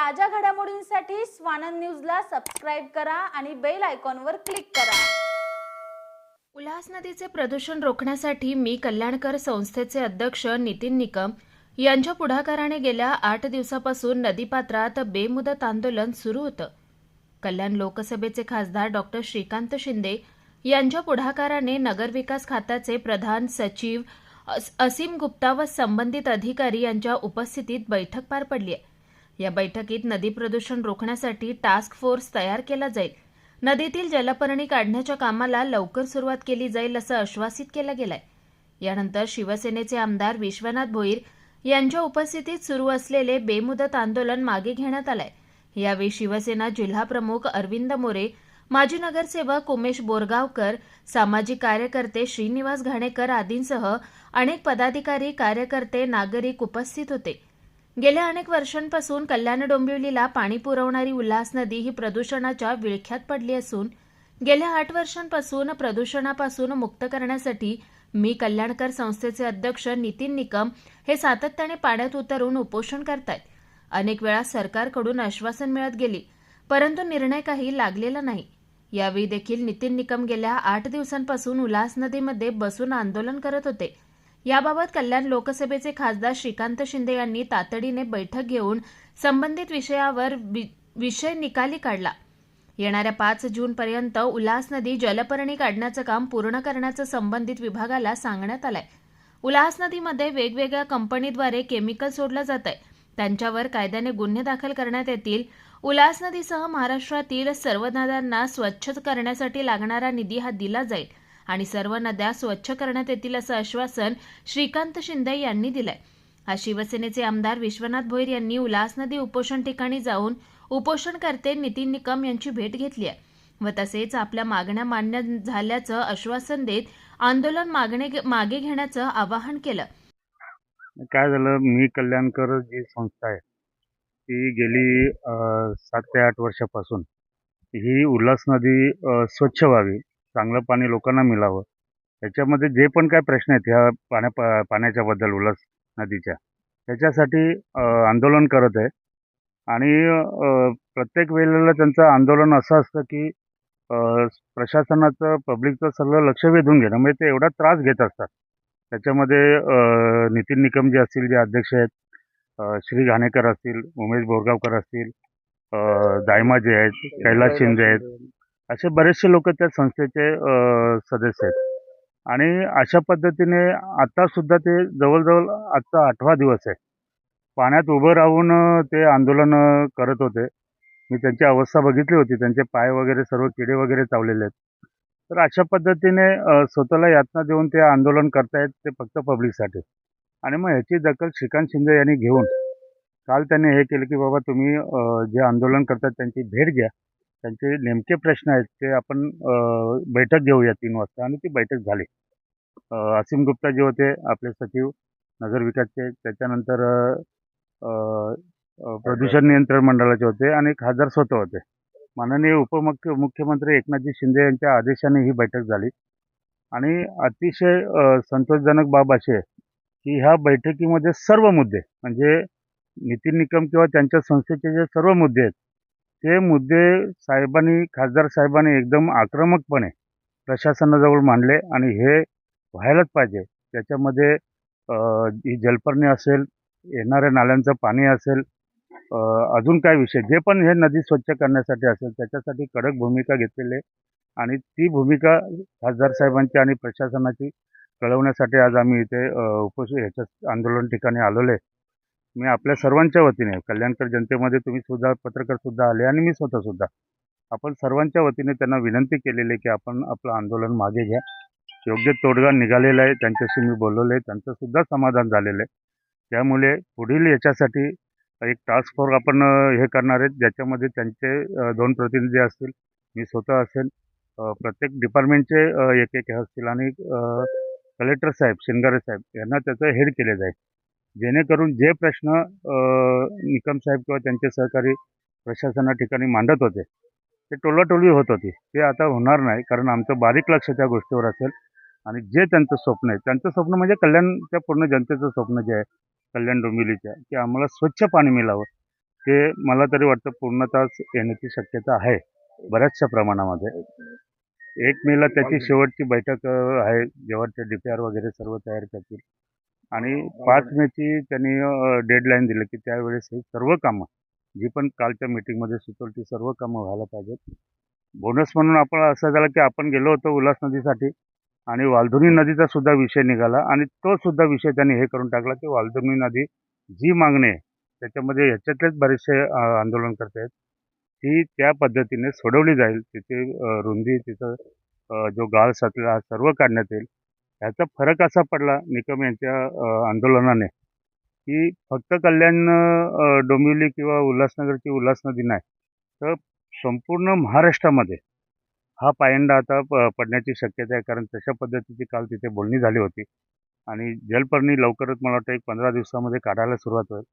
ताज्या घडामोडींसाठी स्वानंद न्यूजला सबस्क्राईब करा आणि बेल आयकॉनवर क्लिक करा. उल्हास नदीचे प्रदूषण रोखण्यासाठी मी कल्याणकर संस्थेचे अध्यक्ष नितीन निकम यांच्या पुढाकाराने गेल्या आठ दिवसापासून नदीपात्रात बेमुदत आंदोलन सुरू होतं. कल्याण लोकसभेचे खासदार डॉक्टर श्रीकांत शिंदे यांच्या पुढाकाराने नगरविकास खात्याचे प्रधान सचिव अस- असीम गुप्ता व संबंधित अधिकारी यांच्या उपस्थितीत बैठक पार पडली आहे. या बैठकीत नदी प्रदूषण रोखण्यासाठी टास्क फोर्स तयार केला जाईल. नदीतील जलपर्णी काढण्याच्या कामाला लवकर सुरुवात केली जाईल असं आश्वासित केलं गेलंय. यानंतर शिवसेनेचे आमदार विश्वनाथ भोईर यांच्या उपस्थितीत सुरू असलेले बेमुदत आंदोलन मागे घेण्यात आलंय. यावेळी शिवसेना जिल्हाप्रमुख अरविंद मोरे माजी नगरसेवक उमेश बोरगावकर सामाजिक कार्यकर्ते श्रीनिवास घाणेकर आदींसह अनेक पदाधिकारी कार्यकर्ते नागरिक उपस्थित होते. गेल्या अनेक वर्षांपासून कल्याण डोंबिवलीला पाणी पुरवणारी उल्हास नदी ही प्रदूषणाच्या विळख्यात पडली असून गेल्या आठ वर्षांपासून प्रदूषणापासून मुक्त करण्यासाठी मी कल्याणकर संस्थेचे अध्यक्ष नितीन निकम हे सातत्याने पाण्यात उतरून उपोषण करतायत. अनेक वेळा सरकारकडून आश्वासन मिळत गेली परंतु निर्णय काही लागलेला नाही. यावेळी देखील नितीन निकम गेल्या आठ दिवसांपासून उल्हास नदीमध्ये बसून आंदोलन करत होते. याबाबत कल्याण लोकसभेचे खासदार श्रीकांत शिंदे यांनी तातडीने बैठक घेऊन संबंधित विषयावर वि- विषय निकाली काढला. येणाऱ्या पाच जूनपर्यंत उल्हास नदी जलपर्णी काढण्याचं काम पूर्ण करण्याचं संबंधित विभागाला सांगण्यात आलंय. उल्हास नदीमध्ये वेगवेगळ्या कंपनीद्वारे केमिकल सोडलं जात आहे त्यांच्यावर कायद्याने गुन्हे दाखल करण्यात येतील. उल्हास नदीसह महाराष्ट्रातील सर्व नद्यांना स्वच्छ करण्यासाठी लागणारा निधी हा दिला जाईल. आणि सर्व नद्या स्वच्छ करण्यात येतील असं आश्वासन श्रीकांत शिंदे यांनी दिलंय. आज शिवसेनेचे आमदार विश्वनाथ भोईर यांनी उल्हास नदी उपोषण ठिकाणी जाऊन उपोषणकर्ते नितीन निकम यांची भेट घेतली आहे. व तसेच आपल्या मागण्या मान्य झाल्याचं आश्वासन देत आंदोलन मागणे मागे घेण्याचं आवाहन केलं. काय झालं? मी कल्याणकर जी संस्था आहे ती गेली अ, सात ते आठ वर्षापासून. ही उल्हास नदी स्वच्छ व्हावी. चांगलं पाणी लोकांना मिळावं. त्याच्यामध्ये जे पण काय प्रश्न आहेत ह्या पाण्या पा पाण्याच्याबद्दल उल्हास नदीच्या त्याच्यासाठी आंदोलन करत आहे. आणि प्रत्येक वेळेला त्यांचं आंदोलन असं असतं की प्रशासनाचं पब्लिकचं सगळं लक्ष वेधून घेणं म्हणजे ते एवढा त्रास घेत असतात. त्याच्यामध्ये नितीन निकम जे असतील जे अध्यक्ष आहेत श्री घाणेकर असतील उमेश बोरगावकर असतील दायमा जे आहेत कैलास शिंदे आहेत असे बरेचसे लोक त्या संस्थेचे सदस्य आहेत. आणि अशा पद्धतीने आत्तासुद्धा ते जवळजवळ आजचा आठवा दिवस आहे. पाण्यात उभं राहून ते आंदोलन करत होते. मी त्यांची अवस्था बघितली होती. त्यांचे पाय वगैरे सर्व किडे वगैरे चावलेले आहेत. तर अशा पद्धतीने स्वतःला यातना देऊन ते आंदोलन करतायत ते फक्त पब्लिकसाठी. आणि मग ह्याची दखल श्रीकांत शिंदे यांनी घेऊन काल त्यांनी हे केलं की बाबा तुम्ही जे आंदोलन करतात त्यांची भेट घ्या. त्यांचे नेमके प्रश्न आहेत ते आपण बैठक घेऊया तीन वाजता आणि ती बैठक झाली. असीम गुप्ता जे होते आपले सचिव नगरविकासचे त्याच्यानंतर प्रदूषण नियंत्रण मंडळाचे होते आणि खासदार स्वतः होते. माननीय उपमुख्य मुख्यमंत्री एकनाथजी शिंदे यांच्या आदेशाने ही बैठक झाली. आणि अतिशय संतोषजनक बाब अशी आहे की ह्या बैठकीमध्ये सर्व मुद्दे म्हणजे नितीन निकम किंवा त्यांच्या संस्थेचे जे सर्व मुद्दे आहेत ते मुद्दे साहेबांनी खासदार साहेबांनी एकदम आक्रमकपणे प्रशासनाजवळ मांडले आणि हे व्हायलाच पाहिजे. त्याच्यामध्ये जी ही जलपर्णी असेल येणाऱ्या नाल्यांचं पाणी असेल अजून काय विषय जे पण हे नदी स्वच्छ करण्यासाठी असेल त्याच्यासाठी कडक भूमिका घेतलेली आहे. आणि ती भूमिका खासदार साहेबांची आणि प्रशासनाची कळवण्यासाठी आज आम्ही इथे अ, ह्याच्या आंदोलन ठिकाणी आलेलो आहे. मी आपल्या सर्वांच्या वतीने कल्याणकर जनतेमध्ये तुम्ही सुद्धा पत्रकार सुद्धा आले आणि मी स्वतः सुद्धा आपण सर्वांच्या वतीने त्यांना विनंती केलेली आहे की आपण आपलं आंदोलन मागे घ्या. योग्य तोडगा निघालेला आहे त्यांच्याशी मी बोलवलं आहे त्यांचं सुद्धा समाधान झालेलं आहे. त्यामुळे पुढील याच्यासाठी एक टास्क फोर्स आपण हे करणार आहेत ज्याच्यामध्ये त्यांचे दोन प्रतिनिधी असतील मी स्वतः असेल प्रत्येक डिपार्टमेंटचे एक एक हे असतील आणि कलेक्टर साहेब शिंगारे साहेब यांना त्याचं हेड केले जाईल. जेणेकरून जे प्रश्न निकम साहेब किंवा त्यांचे सहकारी प्रशासना ठिकाणी मांडत होते ते टोलाटोली होत होती. ते आता होणार नाही कारण आमचं बारीक लक्ष त्या गोष्टीवर असेल. आणि जे त्यांचं स्वप्न आहे त्यांचं स्वप्न म्हणजे कल्याणच्या पूर्ण जनतेचं स्वप्न जे आहे कल्याण डोंबिवलीच्या की आम्हाला स्वच्छ पाणी मिळावं. ते मला तरी वाटतं पूर्णतःच येण्याची शक्यता आहे बऱ्याचशा प्रमाणामध्ये. एक मेला त्याची शेवटची बैठक आहे जेव्हा ते डी पी आर वगैरे सर्व तयार करतील. आणि पाच मेची त्यांनी डेडलाईन दिली की त्यावेळेस हे सर्व कामं जी पण कालच्या मीटिंगमध्ये सुचवली ती सर्व कामं व्हायला पाहिजेत. बोनस म्हणून आपण असं झालं की आपण गेलो होतो उल्हास नदीसाठी आणि वालधुनी नदीचा सुद्धा विषय निघाला आणि तो सुद्धा विषय त्यांनी हे करून टाकला की वालधुनी नदी जी मागणी आहे त्याच्यामध्ये ह्याच्यातलेच बरेचसे आंदोलन करत आहेत ती त्या पद्धतीने सोडवली जाईल. तिथे रुंदी तिथं जो गाळ साचला हा सर्व काढण्यात येईल. ह्याचा फरक असा पडला निकम यांच्या आंदोलनाने की फक्त कल्याण डोंबिवली किंवा उल्हासनगरची उल्हास नदी नाही तर संपूर्ण महाराष्ट्रामध्ये हा पायंडा आता प पडण्याची शक्यता आहे. कारण तशा पद्धतीची काल तिथे बोलणी झाली होती आणि जलपर्णी लवकरच मला वाटतं एक पंधरा दिवसामध्ये काढायला सुरुवात होईल.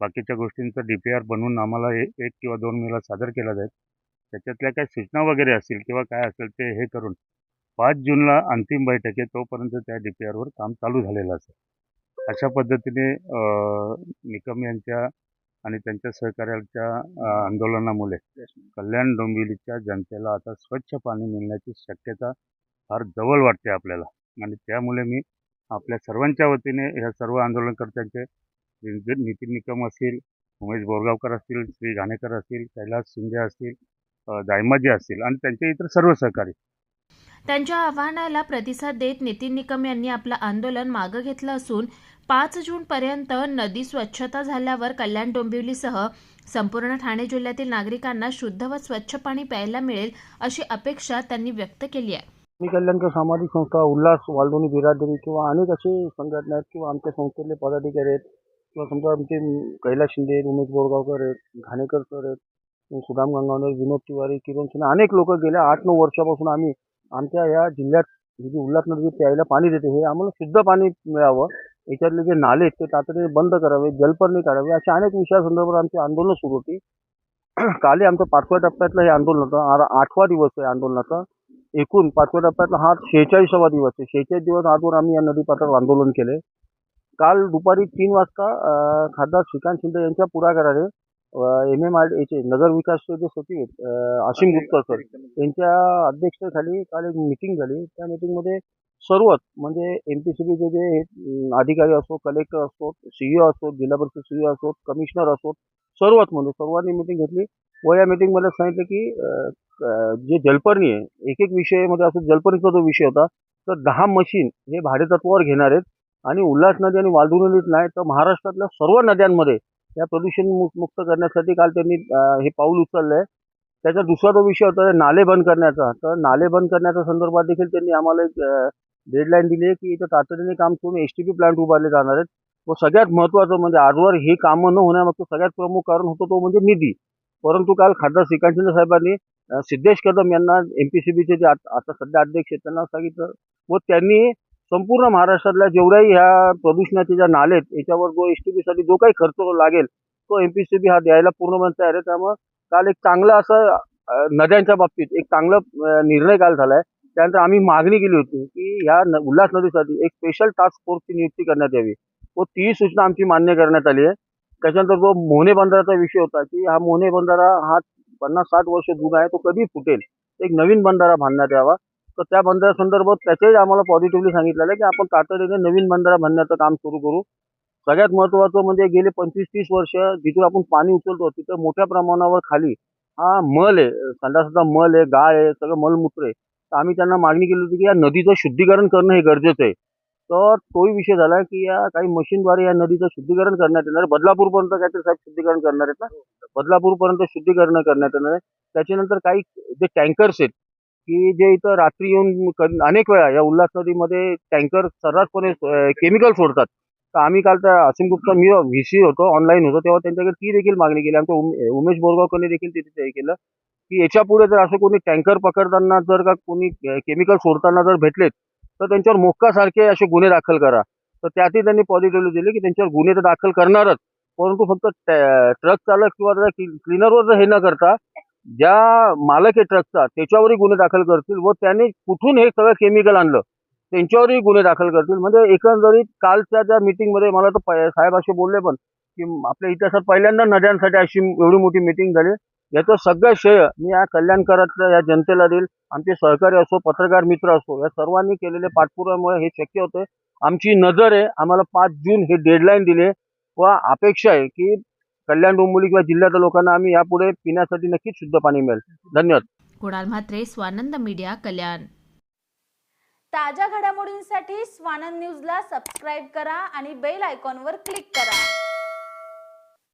बाकीच्या गोष्टींचं डी पी आर बनवून आम्हाला एक किंवा दोन मेला सादर केला जाईल. त्याच्यातल्या काही सूचना वगैरे असतील किंवा काय असेल ते हे करून पाच जूनला अंतिम बैठक आहे तोपर्यंत त्या डी पी आरवर काम चालू झालेलं असेल. अशा पद्धतीने निकम यांच्या आणि त्यांच्या सहकार्याच्या आंदोलनामुळे कल्याण डोंबिवलीच्या जनतेला आता स्वच्छ पाणी मिळण्याची शक्यता फार जवळ वाटते आपल्याला. आणि त्यामुळे मी आपल्या सर्वांच्या वतीने ह्या सर्व आंदोलनकर्त्यांचे नितीन नितीन निकम असतील उमेश बोरगावकर असतील श्री घाणेकर असतील कैलास शिंदे असतील दायमाजी असतील आणि त्यांचे इतर सर्व सहकारी त्यांच्या आव्हानाला प्रतिसाद देत नितीन निकम यांनी आपलं आंदोलन मागं घेतलं असून पाच जूनपर्यंत नदी स्वच्छता झाल्यावर कल्याण डोंबिवलीसह संपूर्ण ठाणे जिल्ह्यातील नागरिकांना शुद्ध व स्वच्छ पाणी प्यायला मिळेल अशी अपेक्षा त्यांनी व्यक्त केली आहे. मी सामाजिक संस्था उल्हास वालदोनी बिरादरी किंवा अनेक असे संघटना आहेत किंवा आमच्या संस्थेतले पदाधिकारी आहेत किंवा समजा आमचे कैलास शिंदे उमेश बोरगावकर आहेत घाणेकर सर आहेत सुदाम गंगावणे विनोद तिवारी किरण सिन्हा अनेक लोक गेल्या आठ नऊ वर्षापासून आम्ही आमच्या या जिल्ह्यात ही जी उल्हास नदी प्यायला पाणी देते हे आम्हाला शुद्ध पाणी मिळावं. याच्यातले जे नाले आहेत ते तातडीने बंद करावे जलपर्णी काढावे अशा अनेक विषयासंदर्भात आमची आंदोलनं सुरू होती. काली आमचं पाचव्या टप्प्यातलं हे आंदोलन होतं. आठवा दिवस आहे आंदोलनाचा. एकूण पाचव्या टप्प्यातला हा शेहेचाळीसावा दिवस आहे. शेहेचाळीस दिवस आजवर आम्ही या नदीपात्रावर आंदोलन केले काल दुपारी तीन वाजता खासदार श्रीकांत शिंदे यांच्या पुढाकाराने एम एम आर याचे नगर विकासचे जे सचिव आहेत अं, असीम गुप्ता सर यांच्या अध्यक्षतेखाली काल एक मिटिंग झाली. त्या मिटिंगमध्ये सर्वच म्हणजे एम पी सी बीचे जे अं, अधिकारी असो कलेक्टर असो सीईओ असो जिल्हा परिषद सीईओ असो कमिशनर असो सर्वच म्हणजे सर्वांनी मिटिंग घेतली. व या मिटिंगमध्ये सांगितलं की अं, अं, जे जलपर्णी आहे एक एक विषयामध्ये असं जलपर्णीचा जो विषय होता तर दहा मशीन हे भाडेतत्वावर घेणार आहेत. आणि उल्हास नदी आणि वालदू नदीत नाही तर महाराष्ट्रातल्या सर्व नद्यांमध्ये या प्रदूषण मुक्त करण्यासाठी काल त्यांनी हे पाऊल उचललं आहे त्याचा दुसरा जो विषय होता नाले बंद करण्याचा. तर नाले बंद करण्याच्या संदर्भात देखील त्यांनी आम्हाला एक डेडलाईन दिली आहे की इथं तातडीने काम करून एस टी पी प्लांट उभारले जाणार आहेत. व सगळ्यात महत्त्वाचं म्हणजे आजवर ही कामं न होण्यामागचं सगळ्यात प्रमुख कारण होतं तो म्हणजे निधी. परंतु काल खासदार श्रीकांत शिंदे साहेबांनी सिद्धेश कदम यांना एम पी सी बीचे जे आत- आता सध्या अध्यक्ष आहेत त्यांना सांगितलं. व त्यांनी संपूर्ण महाराष्ट्रातल्या जेवढ्याही ह्या प्रदूषणाचे ज्या नाले आहेत याच्यावर जो एस टी बीसाठी जो काही खर्च लागेल तो एम पी सी बी हा द्यायला पूर्णपणे तयार आहे. त्यामुळं काल एक चांगलं असं नद्यांच्या बाबतीत एक चांगला निर्णय काल आहे त्यानंतर आम्ही मागणी केली होती की ह्या न- उल्हास नदीसाठी एक स्पेशल टास्क फोर्सची नियुक्ती करण्यात यावी. व ती सूचना आमची मान्य करण्यात आली आहे. त्याच्यानंतर जो मोहने बंधाराचा विषय होता की हा मोहने बंधारा हा पन्नास साठ वर्ष जुना आहे तो कधी फुटेल. एक नवीन बंधारा बांधण्यात यावा. तर त्या बंदरासंदर्भात त्याचेही आम्हाला पॉझिटिव्हली सांगितलेलं आहे की आपण तातडीने नवीन बंदरा बांधण्याचं काम सुरू करू. सगळ्यात महत्त्वाचं म्हणजे गेले पंचवीस तीस वर्ष जिथून आपण पाणी उचलतो तिथं मोठ्या प्रमाणावर खाली हा मल आहे संडासाचा मल आहे गाळ आहे सगळं मलमूत्र आहे. तर आम्ही त्यांना मागणी केली होती की या नदीचं शुद्धीकरण करणं हे गरजेचं आहे. तर तोही विषय झाला की या काही मशीनद्वारे या नदीचं शुद्धीकरण करण्यात येणार आहे. बदलापूरपर्यंत काहीतरी साहेब शुद्धीकरण करणार आहेत ना? बदलापूरपर्यंत शुद्धीकरण करण्यात येणार आहे. त्याच्यानंतर काही जे टँकर्स आहेत की जे इथं रात्री येऊन अनेक वेळा या उल्हास नदीमध्ये टँकर सर्रासपणे केमिकल सोडतात. तर आम्ही काल त्या असीम गुप्ता मी व्ही सी होतो ऑनलाईन होतो तेव्हा त्यांच्याकडे ती देखील मागणी केली. आमच्या उमे- उमेश बोरगावकरने देखील तिथे हे केलं की याच्यापुढे जर असं कोणी टँकर पकडताना जर का कोणी केमिकल सोडताना जर भेटलेत तर त्यांच्यावर मोक्कासारखे असे गुन्हे दाखल करा. तर त्यातही त्यांनी पॉझिटिव्हली दिले की त्यांच्यावर गुन्हे तर दाखल करणारच. परंतु फक्त ट्रक चालक किंवा क्लिनरवर जर हे न करता ज्या मालक आहे ट्रकचा त्याच्यावरही गुन्हे दाखल करतील व त्याने कुठून हे सगळं केमिकल आणलं त्यांच्यावरही गुन्हे दाखल करतील. म्हणजे एकंदरीत कालच्या ज्या मीटिंगमध्ये मला तर प- साहेब असे बोलले पण की आपल्या इतिहासात पहिल्यांदा नद्यांसाठी अशी एवढी मोठी मिटिंग झाली. याचं सगळं श्रेय मी या कल्याणकरातल्या या जनतेला देईल. आमचे सहकारी असो पत्रकार मित्र असो या सर्वांनी केलेले पाठपुराव्यामुळे हे शक्य होतं आमची नजर आहे आम्हाला पाच जून हे डेडलाईन दिले व अपेक्षा आहे की कल्याण डोंबिवली किंवा जिल्ह्यातल्या लोकांना आम्ही यापुढे पिण्यासाठी नक्कीच शुद्ध पाणी मिळेल. धन्यवाद. कुणाल म्हात्रे स्वानंद मीडिया कल्याण. ताज्या घडामोडींसाठी स्वानंद न्यूजला सबस्क्राईब करा आणि बेल आयकॉनवर क्लिक करा.